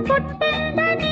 పుట్టిందని.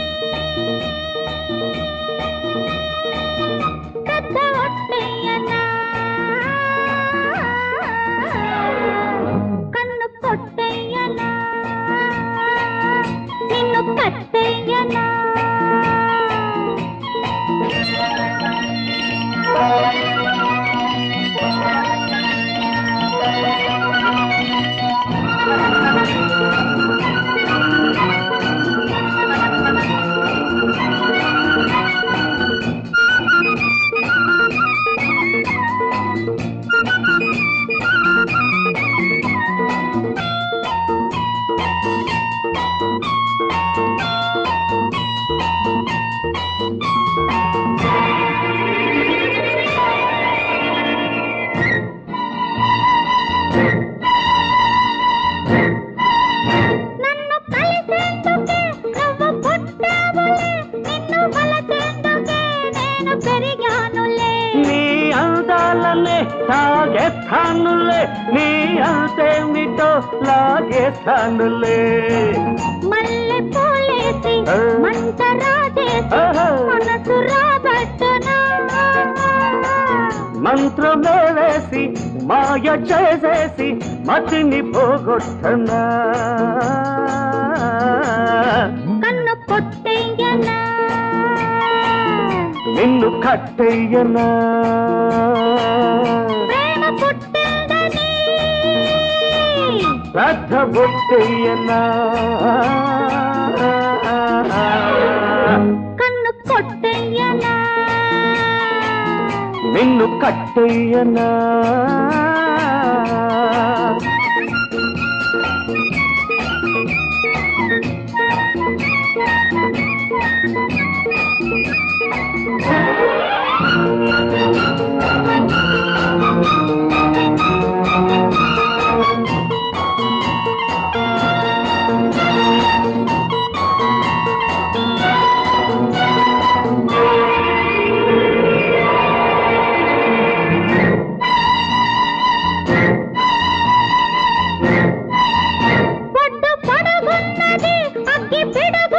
తాగేస్తానులే నీ అంతేమిటో లాగేస్తానులే మల్లె పూలేసి. మంట రాజేసి. మనసు రాబట్టనా? మంత్రమే వేసి మాయ చేసేసి మతిని పోగొట్టనా? కన్ను పొట్టెయ్యనా? నిన్ను కట్టెయ్యనా? శ్రద్ధ బొట్టెయ్యనా కన్ను కొట్టెయ్యనా. నిన్ను కట్టెయ్యనా.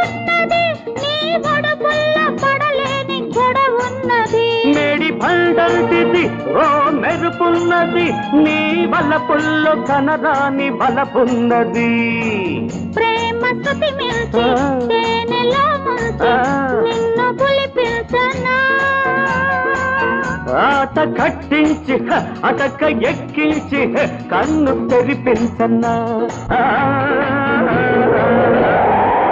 పిడగున్నది నీ ఒడపుల్ల పడలేని గొడవున్నది మేడి పండంటిది ఓ మెరుపున్నది. నీ బలపుల్లో కనరాని బలపున్నది. ప్రేమ శృతి మిల్చి ఆ. తేనెలో ముంచి ఆ. నిన్ను ఆట కట్టించి అటక ఎక్కించి కన్ను తెరిపించన్నా